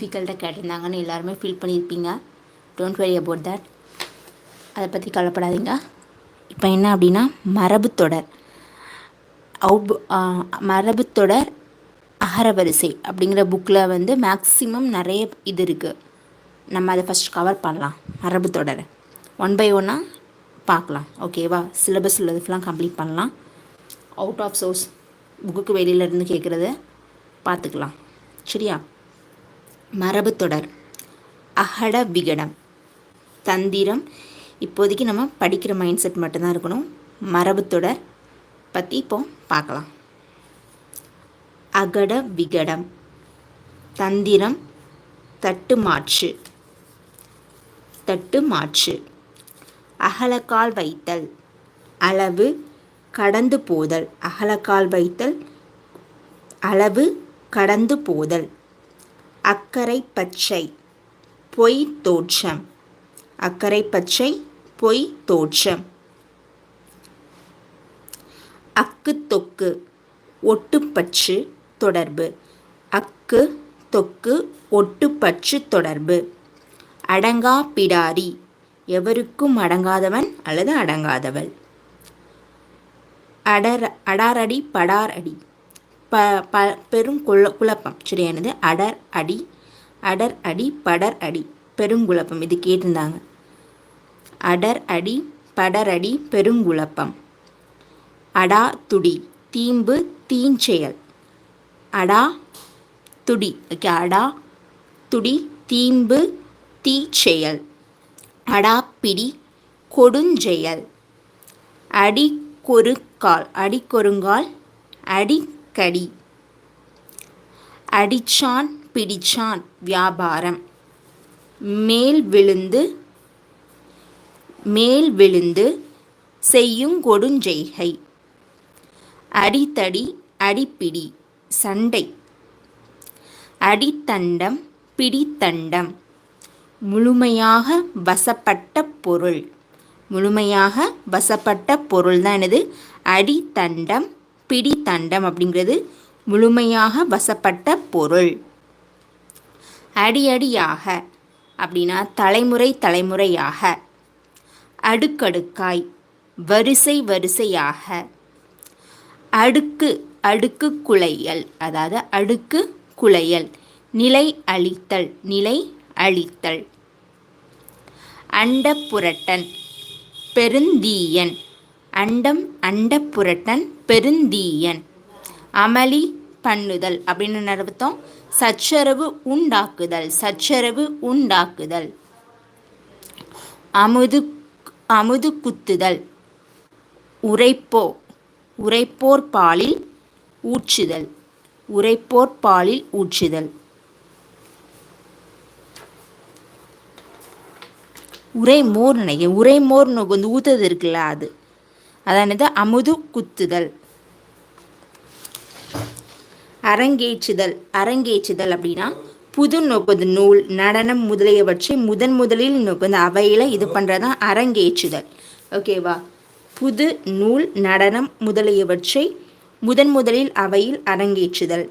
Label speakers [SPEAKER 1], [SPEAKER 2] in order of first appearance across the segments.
[SPEAKER 1] டிஃபிகல்ட்டாக கேட்டிருந்தாங்கன்னு எல்லாருமே ஃபீல் பண்ணியிருப்பீங்க. Don't worry about that அதை பற்றி கவலைப்படாதீங்க. இப்போ என்ன அப்படின்னா மரபுத்தொடர் அவுட் மரபுத்தொடர் அகரவரிசை அப்படிங்கிற புக்கில் வந்து மேக்ஸிமம் நிறைய இது இருக்குது நம்ம அதை ஃபஸ்ட் கவர் பண்ணலாம். மரபுத்தொடரை ஒன் பை ஒன்னாக பார்க்கலாம். ஓகேவா சிலபஸ் உள்ளது ஃபுல்லாக கம்ப்ளீட் பண்ணலாம். அவுட் ஆஃப் சோர்ஸ் புக்குக்கு வெளியிலேருந்து கேட்குறத பார்த்துக்கலாம். சரியா? மரபுத்தொடர் அகட விகடம். தந்திரம். இப்போதைக்கு நம்ம படிக்கிற மைண்ட் செட் மட்டும்தான் இருக்கணும். மரபுத்தொடர் பற்றி இப்போ பார்க்கலாம். அகட விகடம். தந்திரம். தட்டு மாற்று. தட்டு மாற்று. அகலக்கால் வைத்தல். அளவு கடந்து போதல். அகலக்கால் வைத்தல். அளவு கடந்து போதல். அக்கறை பச்சை பொய் தோற்றம் அக்கறை பச்சை பொய் தோற்றம் அக்கு தொக்கு ஒட்டுப்பற்று தொடர்பு. அக்கு தொக்கு ஒட்டுப்பற்று தொடர்பு. அடங்கா பிடாரி எவருக்கும் அடங்காதவன் அல்லது அடங்காதவள். அடர் அடாரடி படாரடி. ப ப பெரும் குழ குழப்பம். சரியானது அடர் அடி அடர் அடி படர் அடி. பெருங்குழப்பம் இது கேட்டிருந்தாங்க. அடர் அடி படர் அடி பெருங்குழப்பம் அடா துடி. தீம்பு தீஞ்செயல் அடா துடி. ஓகே அடா துடி தீம்பு தீச்செயல் அடாப்பிடி கொடுஞ்செயல் அடிக்கொருக்கால் அடிக்கொருங்கால் கடி. அடிச்சான் பிடிச்சான் வியாபாரம். மேல் விழுந்து மேல் விழுந்து செய்யும் கொடுஞ்செய்கை. அடித்தடி அடிப்பிடி சண்டை. அடித்தண்டம் பிடித்தண்டம். முழுமையாக வசப்பட்ட பொருள். முழுமையாக வசப்பட்ட பொருள் தான் எனது அடித்தண்டம் பிடித்தண்டம் அப்படிங்கிறது முழுமையாக வசப்பட்ட பொருள். அடி அடியாக அப்படின்னா தலைமுறை தலைமுறையாக. அடுக்கடுக்காய் வரிசை வரிசையாக. அடுக்கு அடுக்கு குலையல் அதாவது அடுக்கு குலையல் நிலை அழித்தல் நிலை அழித்தல். அண்டப்புரட்டன் பெருந்தீயன் அண்டம் அண்டப்புரட்டன் பெருந்தீயன். அமளி பண்ணுதல் அப்படின்னு நடத்தோம் சச்சரவு உண்டாக்குதல் சச்சரவு உண்டாக்குதல். அமுது அமுது குத்துதல். உரைப்போ உரைப்போர் பாலில் ஊற்றுதல். உரைப்போர் பாலில் ஊற்றுதல். உரைமோர் நினைக்கிறேன். உரைமோர் வந்து ஊத்துறது இருக்குல்ல அது. அதானது அமுது குத்துதல். அரங்கேற்றுதல். அரங்கேற்றுதல் அப்படின்னா புது நோக்குது நூல் நடனம் முதலியவற்றை முதன் முதலில் நோக்குது அவையில் இது பண்ணுறது தான் அரங்கேற்றுதல் ஓகேவா புது நூல் நடனம் முதலியவற்றை முதன் முதலில் அவையில் அரங்கேற்றுதல்.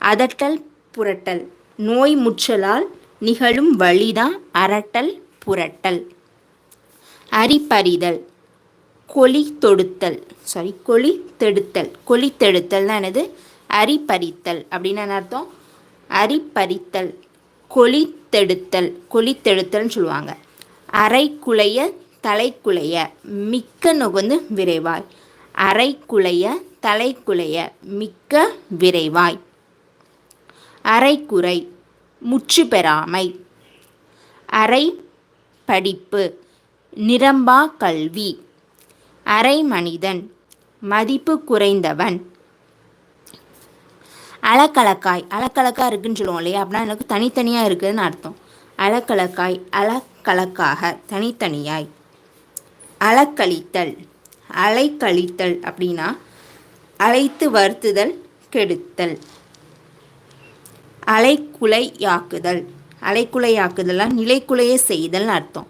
[SPEAKER 1] அதட்டல் புரட்டல். நோய் முற்றலால் நிகழும் வழிதான் அரட்டல் புரட்டல். அரிப்பறிதல். கொலி தொடுத்தல் சாரி கொலி தெடுத்தல் கொலி தெடுத்தல்னா என்னது? அரிப்பறித்தல் அப்படின்னு என்ன அர்த்தம்? அரிப்பறித்தல் கொலி தெடுத்தல் கொலி தெடுத்தல்னு சொல்லுவாங்க. அரை குலைய தலைக்குலைய. மிக்க நுகர்ந்து விரைவாய். அரை குலைய தலைக்குலைய. மிக்க விரைவாய். அரைக்குறை முற்று பெறாமை. அரை படிப்பு நிரம்பா கல்வி. அரை மனிதன். மதிப்பு குறைந்தவன். அலக்கலக்காய் அலக்கலக்கா இருக்குன்னு சொல்லுவோம் இல்லையா? அப்படின்னா எனக்கு தனித்தனியாக இருக்குதுன்னு அர்த்தம். அலக்கலக்காய் அலக்கலக்காக தனித்தனியாய். அலக்கழித்தல். அலைக்கழித்தல் அப்படின்னா அழைத்து வருத்துதல் கெடுத்தல். அலைக்குலையாக்குதல். அலைக்குலையாக்குதலாம் நிலைக்குலைய செய்தல்னு அர்த்தம்.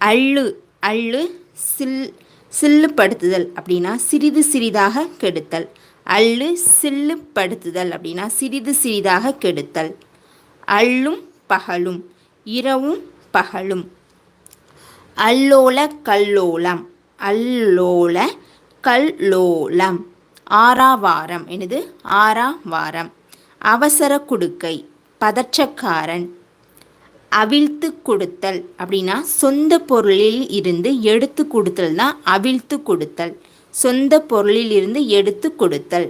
[SPEAKER 1] அள்ளு அள்ளு சில் சில்லுப்படுத்துதல் அப்படின்னா சிறிது சிறிதாக கெடுத்தல். அள்ளு சில்லுப்படுத்துதல் அப்படின்னா சிறிது சிறிதாக கெடுத்தல். அள்ளும் பகலும் இரவும் பகலும். அல்லோல கல்லோலம் அல்லோல கல்லோலம். ஆறாவாரம் எனது ஆறாவாரம். அவசர குடுக்கை பதற்றக்காரன். அவிழ்த்து கொடுத்தல் அப்படின்னா சொந்த பொருளில் இருந்து எடுத்து கொடுத்தல் தான் அவிழ்த்து கொடுத்தல். சொந்த பொருளில் இருந்து எடுத்து கொடுத்தல்.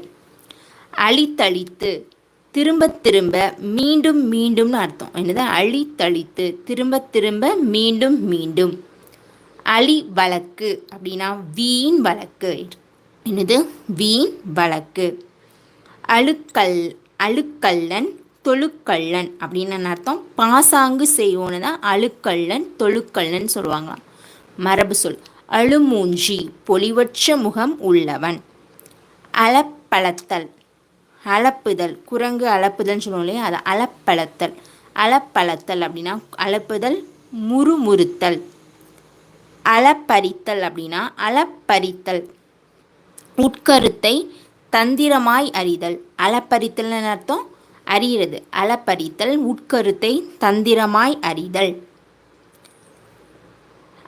[SPEAKER 1] அழித்தளித்து திரும்ப திரும்ப மீண்டும் மீண்டும்னு அர்த்தம். என்னது? அழித்தளித்து திரும்ப திரும்ப மீண்டும் மீண்டும். அழி வழக்கு அப்படின்னா வீண் வழக்கு. என்னது? வீண் வழக்கு. அழுக்கல் அழுக்கல்லன் தொழுக்கள்ளன் அப்படின்னு அர்த்தம்? பாசாங்கு செய்வோன்னு தான் அழுக்கல்லன் தொழுக்கள்ளன் சொல்லுவாங்களாம். மரபு சொல். அழுமூஞ்சி பொலிவற்ற முகம் உள்ளவன். அளப்பளத்தல் அளப்புதல் குரங்கு அளப்புதல்னு சொல்லுவோம் இல்லையா? அதை அளப்பளத்தல் அளப்பளத்தல் அப்படின்னா அளப்புதல் முறுமுறுத்தல். அளப்பறித்தல் அப்படின்னா அளப்பறித்தல் உட்கருத்தை தந்திரமாய் அறிதல். அளப்பறித்தல்னு அர்த்தம்? அறிகிறது. அளப்பறித்தல் உட்கருத்தை தந்திரமாய் அறிதல்.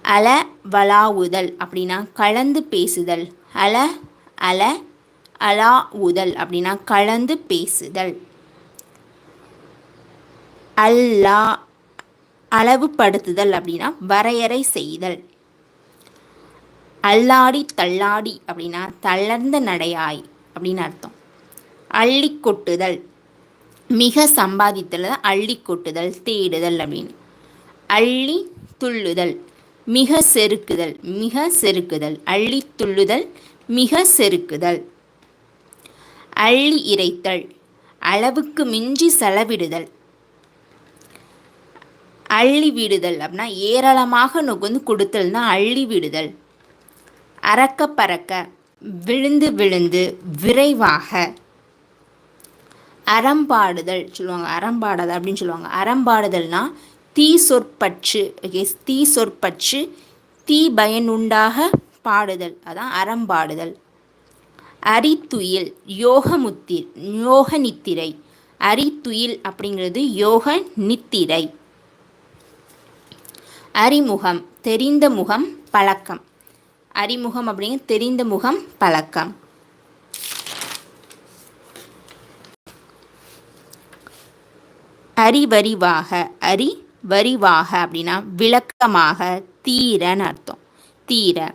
[SPEAKER 1] அல வலாவுதல் அப்படின்னா கலந்து பேசுதல். அல அல அலாவுதல் அப்படின்னா கலந்து பேசுதல். அல்லா அளவுபடுத்துதல் அப்படின்னா வரையறை செய்தல். அல்லாடி தள்ளாடி அப்படின்னா தளர்ந்த நடையாய் அப்படின்னு அர்த்தம். அள்ளி கொட்டுதல். மிக சம்பாதித்தல் அள்ளி கொட்டுதல் தேடுதல் அப்படின்னு. அள்ளி துள்ளுதல் மிக செருக்குதல் மிக செருக்குதல். அள்ளி துள்ளுதல் மிக செருக்குதல். அள்ளி இறைத்தல் அளவுக்கு மிஞ்சி செலவிடுதல். அள்ளி விடுதல் அப்படின்னா ஏராளமாக நுகர்ந்து கொடுத்தல்னா அள்ளி விடுதல். அறக்க பறக்க விழுந்து விழுந்து விரைவாக. அறம்பாடுதல் சொல்லுவாங்க. அறம்பாடுதல் அப்படின்னு சொல்லுவாங்க. அறம்பாடுதல்னா தீ சொற்பற்று தீ சொற்பற்று தீ பயனுண்டாக பாடுதல். அதான் அறம்பாடுதல். அரித்துயில் யோகமுத்தி யோக நித்திரை அரித்துயில் அப்படிங்கிறது யோக நித்திரை அறிமுகம் தெரிந்த முகம் பழக்கம். அறிமுகம் அப்படிங்க தெரிந்த முகம் பழக்கம். ஹரிவரிவாக அறி வரிவாக அப்படின்னா விளக்கமாக தீரன்னு அர்த்தம். தீர.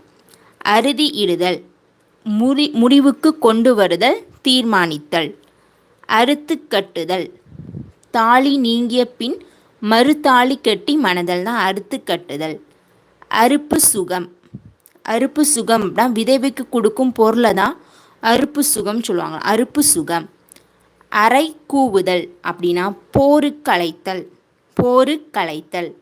[SPEAKER 1] அறுதி இடுதல். முடி முடிவுக்கு கொண்டு வருதல் தீர்மானித்தல். அறுத்து கட்டுதல். தாலி நீங்கிய பின் மறுதாலி கட்டி மனதல் தான் அறுத்து கட்டுதல். அறுப்பு சுகம். அறுப்பு சுகம் அப்படின்னா விதவைக்கு கொடுக்கும் பொருளை தான் அறுப்பு சுகம் சொல்லுவாங்க. அறுப்பு சுகம். அரை கூவுதல் அப்படின்னா போரு கலைத்தல் போரு கலைத்தல்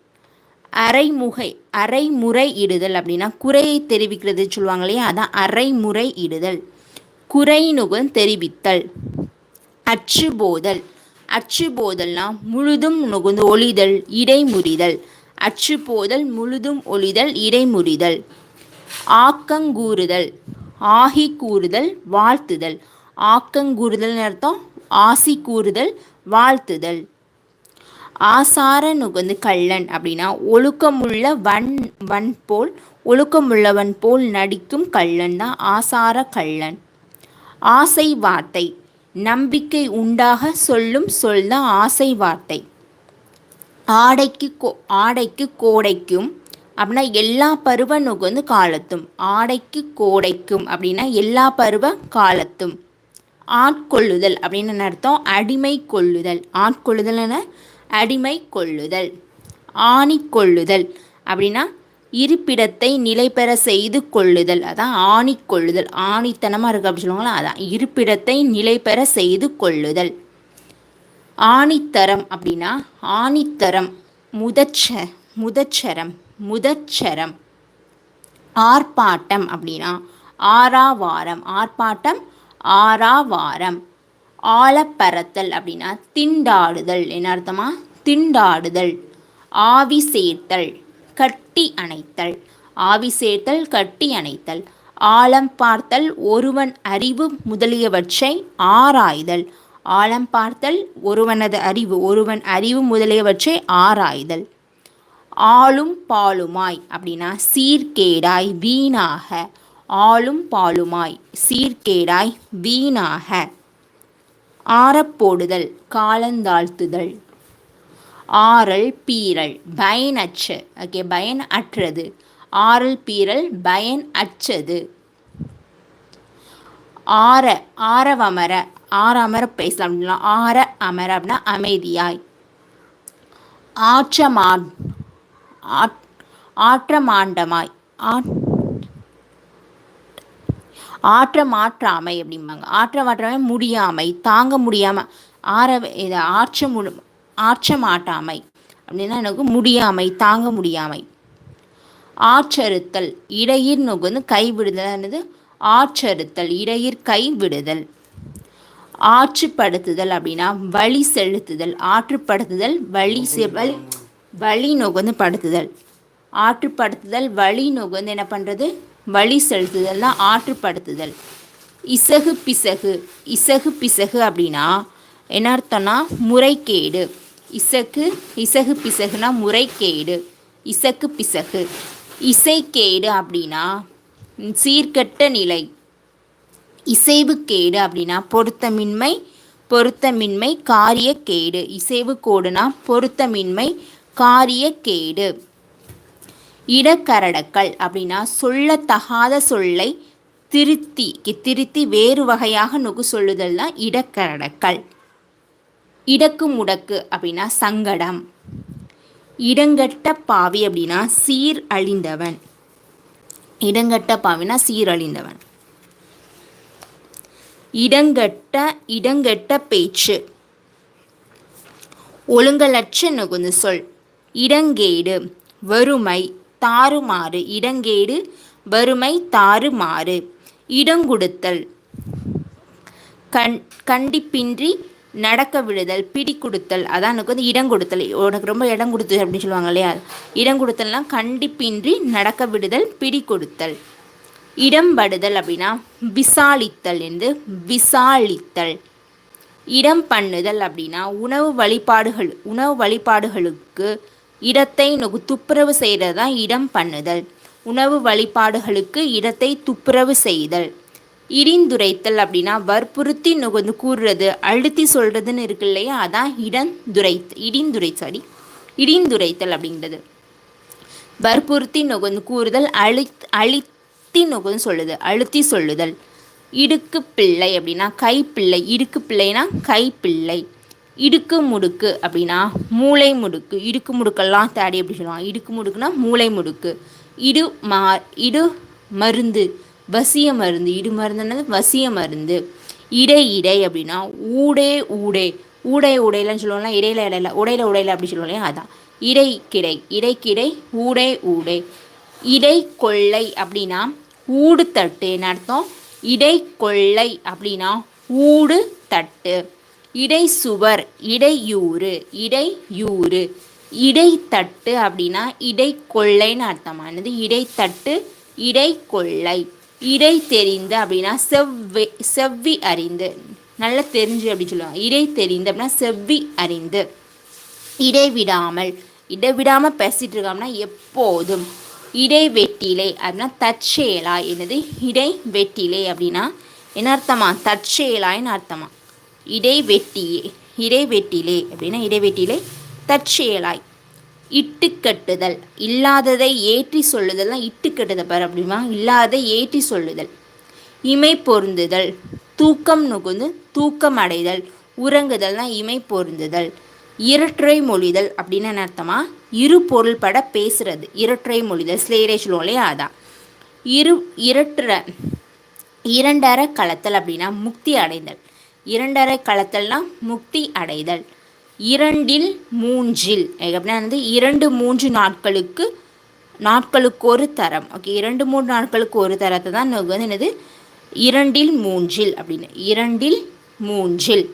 [SPEAKER 1] அரைமுகை அரைமுறை இடுதல் அப்படின்னா குறையை தெரிவிக்கிறது சொல்லுவாங்க இல்லையா அதான் அரைமுறை இடுதல் குறைநுகம் தெரிவித்தல். அச்சுபோதல். அச்சுபோதல்னா முழுதும் நுகுந்து ஒளிதல் இடைமுறிதல். அச்சுபோதல் முழுதும் ஒளிதல் இடைமுறிதல். ஆக்கங்கூறுதல். ஆகி கூறுதல் வாழ்த்துதல். ஆக்கங்கூறுதல் அர்த்தம் ஆசி கூறுதல் வாழ்த்துதல். ஆசார நுகர்ந்து கள்ளன் அப்படின்னா ஒழுக்கமுள்ள வன் வன் போல் ஒழுக்கமுள்ளவன் போல் நடிக்கும் கள்ளன் தான் ஆசார கள்ளன். ஆசை வார்த்தை நம்பிக்கை உண்டாக சொல்லும் சொல் தான் ஆசை வார்த்தை. ஆடைக்கு கோ ஆடைக்கு கோடைக்கும் அப்படின்னா எல்லா பருவ நுகர்ந்து காலத்தும். ஆடைக்கு கோடைக்கும் அப்படின்னா எல்லா பருவ காலத்தும். ஆட்கொள்ளுதல் அப்படின்னு என்ன அர்த்தம்? அடிமை கொள்ளுதல் ஆட்கொள்ளுதல் அடிமை கொள்ளுதல் ஆணி கொள்ளுதல் அப்படின்னா இருப்பிடத்தை நிலை பெற செய்து கொள்ளுதல். அதான் ஆணி கொள்ளுதல் ஆணித்தனமாக இருக்குது அப்படி சொல்லுவாங்களா? அதான். இருப்பிடத்தை நிலை பெற செய்து கொள்ளுதல். ஆணித்தரம் அப்படின்னா ஆணித்தரம் முதச்ச முதச்சரம் முதச்சரம் ஆர்ப்பாட்டம் அப்படின்னா ஆறாவாரம். ஆர்ப்பாட்டம் ஆறாவாரம். ஆழப்பறத்தல் அப்படின்னா திண்டாடுதல். என்ன அர்த்தமா? திண்டாடுதல். ஆவி சேர்த்தல் கட்டி அணைத்தல். ஆவி சேர்த்தல் கட்டி அணைத்தல். ஆழம் பார்த்தல் ஒருவன் அறிவு முதலியவற்றை ஆராய்தல். ஆழம் பார்த்தல் ஒருவனது அறிவு ஒருவன் அறிவு முதலியவற்றை ஆராய்தல். ஆளும் பாலுமாய் அப்படின்னா சீர்கேடாய் வீணாக. ஆளும் பாலுமாய் சீர்கேடாய் வீணாக. ஆறப்போடுதல் காலந்தாழ்த்துதல். ஆறல் பீரல் பயனற்ற ஓகே பயன் அற்றது. ஆறல் பீரல் பயன் அச்சது ஆற ஆரவமர ஆற அமர பேசலாம் அப்படின்னா ஆற அமர அப்படின்னா அமைதியாய். ஆற்றமா ஆற்றமாண்டமாய். ஆற்ற மாற்றாமை அப்படிம்பாங்க. ஆற்ற மாற்றாமை முடியாமை தாங்க முடியாமல் ஆற இதை ஆற்ற மு ஆற்ற மாட்டாமை அப்படின்னா எனக்கு முடியாமை தாங்க முடியாமை. ஆற்றறுத்தல் இடையிர் நுகுந்து கைவிடுதல் என்னது? ஆற்றறுத்தல் இடையிற் கைவிடுதல் ஆற்றுப்படுத்துதல் அப்படின்னா வழி செலுத்துதல் ஆற்றுப்படுத்துதல் வழி வழி வழி நுகர்ந்து. படுத்துதல். ஆற்றுப்படுத்துதல் வழி நுகர்ந்து என்ன பண்ணுறது வழி செலுத்துதல்னா ஆற்றுப்படுத்துதல். இசகு பிசகு இசகு பிசகு அப்படின்னா என்ன அர்த்தம்னா முறைகேடு. இசக்கு இசகு பிசகுனா முறைகேடு இசக்கு பிசகு. இசைக்கேடு அப்படின்னா சீர்கட்ட நிலை. இசைவுக்கேடு அப்படின்னா பொருத்தமின்மை பொருத்தமின்மை காரியக்கேடு இசைவு கோடுனா பொருத்தமின்மை காரியக்கேடு இடக்கரடக்கள் அப்படின்னா சொல்லத்தகாத சொல்லை திருத்தி திருத்தி வேறு வகையாக நுகு சொல்லுதல் தான் இடக்கரடக்கள் இடக்கு முடக்கு அப்படின்னா சங்கடம். இடங்கட்ட பாவி அப்படின்னா சீர் அழிந்தவன். இடங்கட்ட பாவினா சீரழிந்தவன் இடங்கட்ட இடங்கெட்ட பேச்சு. ஒழுங்கலற்ற நுகுந்து சொல். இடங்கேடு வறுமை தாறுமாறு இடங்கேடு வறுமை தாறுமாறு. இடங்குடுத்தல். கண் கண்டிப்பின்றி நடக்க விடுதல் பிடி கொடுத்தல் அதான் எனக்கு வந்து இடம் கொடுத்தல் உனக்கு ரொம்ப இடம் கொடுத்து அப்படின்னு சொல்லுவாங்க இல்லையா? இடம் கொடுத்தல்னால் கண்டிப்பின்றி நடக்க விடுதல் பிடி கொடுத்தல் இடம்படுதல் அப்படின்னா விசாலித்தல் என்று விசாலித்தல். இடம் பண்ணுதல் அப்படின்னா உணவு வழிபாடுகள் உணவு வழிபாடுகளுக்கு இடத்தை துப்புரவு செய்கிறது தான் இடம் பண்ணுதல். உணவு வழிபாடுகளுக்கு இடத்தை துப்புரவு செய்தல். இடிந்துரைத்தல் அப்படின்னா வற்புறுத்தி நுகர்ந்து கூறுறது அழுத்தி சொல்கிறதுன்னு இருக்கு இல்லையா? அதான் இடந்துரை இடிந்துரை சாரி இடிந்துரைத்தல் அப்படிங்கிறது வற்புறுத்தி நுகர்ந்து கூறுதல் அழி அழுத்தி நுகர்ந்து சொல்லுது அழுத்தி சொல்லுதல். இடுக்கு பிள்ளை அப்படின்னா கைப்பிள்ளை இடுக்கு பிள்ளைனா கைப்பிள்ளை. இடுக்கு முடுக்கு அப்படின்னா மூளை முடுக்கு. இடுக்கு முடுக்கெல்லாம் தேடி அப்படி சொல்லுவாங்க? இடுக்கு முடுக்குன்னா மூளை முடுக்கு. இடு மா இடு மருந்து. வசிய மருந்து. இடு மருந்துன்னது வசிய மருந்து. இடை இடை அப்படின்னா ஊடே ஊடே. ஊடை உடையிலன்னு சொல்லுவோம்ல இடையில இடையில. உடையில உடையில அப்படி சொல்லுவோம் அதான். இடை கிடை. இடைக்கிடை ஊடே ஊடே. இடை கொள்ளை அப்படின்னா ஊடு தட்டு என்ன அர்த்தம்? இடை கொள்ளை அப்படின்னா ஊடு தட்டு இடை சுவர் இடையூறு இடையூறு. இடைத்தட்டு அப்படின்னா இடை கொள்ளைன்னு அர்த்தமானது. இடைத்தட்டு இடை கொள்ளை இடை தெரிந்து அப்படின்னா செவ்வி செவ்வி அறிந்து. நல்லா தெரிஞ்சு அப்படின்னு சொல்லுவாங்க. இடை தெரிந்து அப்படின்னா செவ்வி அறிந்து. இடைவிடாமல். இடைவிடாமல் பேசிகிட்டு இருக்காங்கன்னா எப்போதும். இடைவெட்டிலை அப்படின்னா தற்செயலா. என்னது? இடைவெட்டிலை அப்படின்னா என்ன அர்த்தமா? தற்செயலாயின்னு அர்த்தமா. இடைவெட்டியே இடைவெட்டிலே அப்படின்னா இடைவெட்டிலே தற்செயலாய். இட்டுக்கட்டுதல் இல்லாததை ஏற்றி சொல்லுதல்னா இட்டுக்கட்டுதல் பாரு அப்படிமா இல்லாததை ஏற்றி சொல்லுதல். இமை பொருந்துதல் தூக்கம் நுகுந்து தூக்கம் அடைதல் உறங்குதல்னா இமை பொருந்துதல். இரட்டுரை மொழிதல் அப்படின்னு என்ன அர்த்தமா? இரு பொருள்பட பேசுறது இரற்றை மொழிதல். ஸ்லேரே சொல்லுவோம் இல்லையா? அதான். இரு இரட்டுற இரண்டர களத்தல் அப்படின்னா முக்தி அடைதல். இரண்டரை களத்தல்னா முக்தி அடைதல். இரண்டில் மூன்றில். அப்படின்னா வந்து இரண்டு மூன்று நாட்களுக்கு நாட்களுக்கு ஒரு தரம். ஓகே இரண்டு மூன்று நாட்களுக்கு ஒரு தரத்தை தான் வந்து என்னது? இரண்டில் மூன்றில் அப்படின்னு. இரண்டில் மூன்றில்.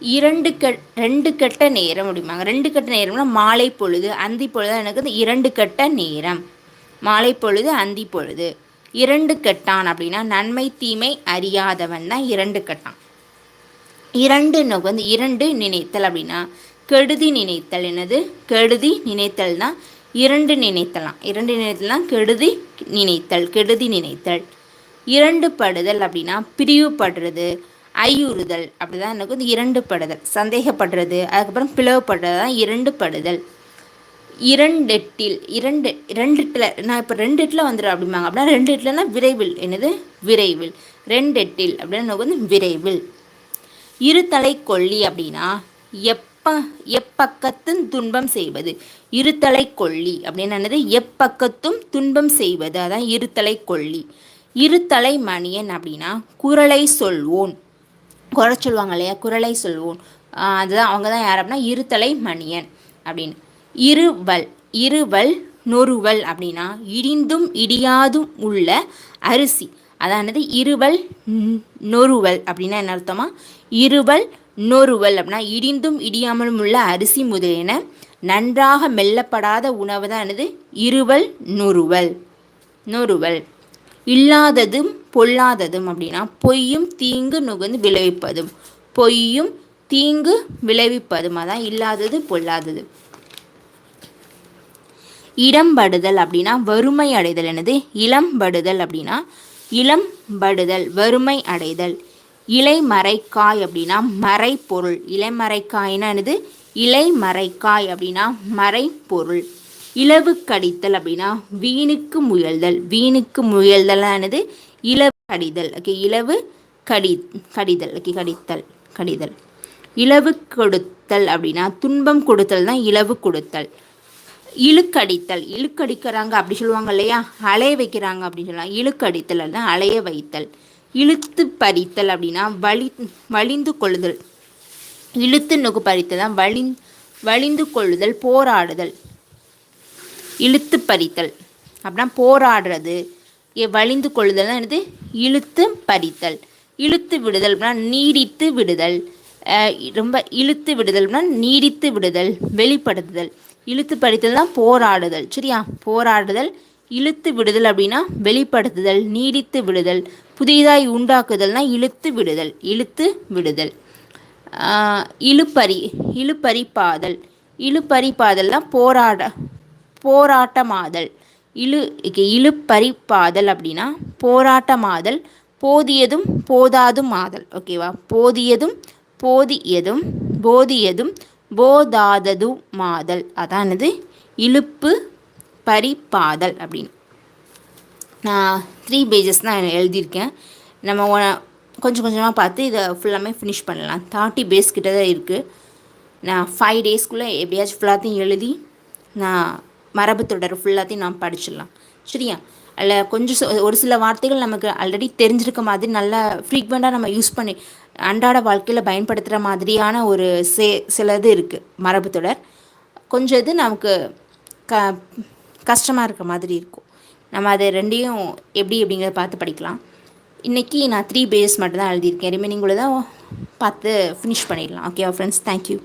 [SPEAKER 1] இரண்டு கெட் ரெண்டு கட்ட நேரம் அப்படிம்பாங்க. ரெண்டு கட்ட நேரம்னா மாலை பொழுது அந்தி பொழுது எனக்கு வந்து இரண்டு கட்ட நேரம். மாலை பொழுது அந்தி பொழுது. இரண்டு கட்டான் அப்படின்னா நன்மை தீமை அறியாதவன் தான் இரண்டு கட்டான். இரண்டு நோக்கு வந்து இரண்டு நினைத்தல் அப்படின்னா கெடுதி நினைத்தல் என்னது? கெடுதி நினைத்தல்னா இரண்டு நினைத்தலாம். இரண்டு நினைத்தலாம் கெடுதி நினைத்தல் கெடுதி நினைத்தல். இரண்டு படுதல் அப்படின்னா பிரிவுபடுறது ஐயுறுதல். அப்படிதான் எனக்கு வந்து இரண்டு படுதல். சந்தேகப்படுறது அதுக்கப்புறம் பிளவுபடுறது தான் இரண்டு படுதல். இரண்டெட்டில் இரண்டு ரெண்டுட்டில் நான் இப்போ ரெண்டு எட்டில் வந்துடும் அப்படிம்பாங்க. அப்படின்னா ரெண்டு எட்டில்னா விரைவில். என்னது? விரைவில். ரெண்டு எட்டில் அப்படின்னா நமக்கு வந்து விரைவில். இருத்தலை கொல்லி அப்படின்னா எப்ப எப்பக்கத்தும் துன்பம் செய்வது. இருத்தலை கொல்லி அப்படின்னு என்னது? எப்பக்கத்தும் துன்பம் செய்வது. அதான் இருத்தலை கொல்லி. இருத்தலை மணியன் அப்படின்னா குரலை சொல்வோன். குறை சொல்லுவாங்க இல்லையா? குரலை சொல்வோன். அதுதான் அவங்க தான் யார் அப்படின்னா? இருத்தலை மணியன் அப்படின்னு. இருவல். இருவல் நொறுவல் அப்படின்னா இடிந்தும் இடியாதும் உள்ள அரிசி. அதானது இருவல் நொறுவல் அப்படின்னா என்ன அர்த்தமா? இருவல் நொறுவல் அப்படின்னா இடிந்தும் இடியாமலும் உள்ள அரிசி முதலியன. நன்றாக மெல்லப்படாத உணவு தான் என்னது இருவல் நொறுவல். நொறுவல். இல்லாததும் பொல்லாததும் அப்படின்னா பொய்யும் தீங்கு நுகர்ந்து விளைவிப்பதும். பொய்யும் தீங்கு விளைவிப்பதும். அதான் இல்லாதது பொல்லாதது. இடம்படுதல் அப்படின்னா வறுமை அடைதல். என்னது? இளம்படுதல் அப்படின்னா இளம் படுதல் வறுமை அடைதல். இலைமறைக்காய் அப்படின்னா மறைப்பொருள் இலைமறைக்காய்னா என்னது? இலைமறைக்காய் அப்படின்னா மறைப்பொருள் இலவு கடித்தல் அப்படின்னா வீணுக்கு முயல்தல். வீணுக்கு முயல்தலானது இலவு கடிதல் ஓகே இலவு கடி கடிதல். ஓகே கடித்தல் கடிதல். இலவு கொடுத்தல் அப்படின்னா துன்பம் கொடுத்தல் தான் இலவு கொடுத்தல். இழுக்கடித்தல். இழுக்கடிக்கிறாங்க அப்படி சொல்லுவாங்க இல்லையா? அலைய வைக்கிறாங்க அப்படின்னு சொல்லலாம். இழுக்கடித்தல் தான் அலைய வைத்தல். இழுத்து பறித்தல் அப்படின்னா வலி வலிந்து கொள்ளுதல். இழுத்து நுகு பறித்தல் தான் வலி வலிந்து கொள்ளுதல் போராடுதல். இழுத்து பறித்தல். அப்படின்னா போராடுறது. வலிந்து கொள்ளுதல் என்னது? இழுத்து பறித்தல். இழுத்து விடுதல் அப்படின்னா நீடித்து விடுதல். ரொம்ப இழுத்து விடுதல்னா நீடித்து விடுதல் வெளிப்படுத்துதல். இழுத்து படித்தல் தான் போராடுதல். சரியா? போராடுதல் இழுத்து விடுதல் அப்படின்னா வெளிப்படுத்துதல் நீடித்து விடுதல் புதிதாய் உண்டாக்குதல்னா இழுத்து விடுதல் இழுத்து விடுதல். இழுப்பறி இழுப்பறிப்பாதல். இழுப்பறிப்பாதல்னா போராட போராட்டமாதல். இழு இழுப்பறிப்பாதல் அப்படின்னா போராட்டமாதல் போதியதும் போதாதும் ஆதல். ஓகேவா? போதியதும் போதியதும் போதியதும் போதாதது மாதல். அதானது? இழுப்பு பரிப்பாதல் அப்படின்னு. நான் த்ரீ பேஜஸ் தான் எழுதியிருக்கேன். நம்ம கொஞ்சம் கொஞ்சமாக பார்த்து இதை ஃபுல்லாமே ஃபினிஷ் பண்ணலாம். தேர்ட்டி பேஸ் கிட்ட தான் இருக்குது நான் ஃபைவ் டேஸ்க்குள்ளே எப்படியாச்சும் ஃபுல்லாத்தையும் எழுதி நான் மரபு தொடர் ஃபுல்லாத்தையும் நான் படிச்சிடலாம். சரியா? அதில் கொஞ்சம் ஒரு சில வார்த்தைகள் நமக்கு ஆல்ரெடி தெரிஞ்சிருக்க மாதிரி நல்லா ஃப்ரீக்வெண்ட்டாக நம்ம யூஸ் பண்ணி அன்றாட வாழ்க்கையில் பயன்படுத்துகிற மாதிரியான ஒரு சே சில இது இருக்குது மரபு தொடர். கொஞ்சம் இது நமக்கு க கஷ்டமாக இருக்க மாதிரி இருக்கும். நம்ம அதை ரெண்டையும் எப்படி அப்படிங்கிறத பார்த்து படிக்கலாம். இன்றைக்கி நான் த்ரீ பேஜஸ் மட்டும் தான் எழுதியிருக்கேன் ரிமைனிங் கூட தான் பார்த்து ஃபினிஷ் பண்ணிடலாம் ஓகேவா ஃப்ரெண்ட்ஸ் தேங்க்யூ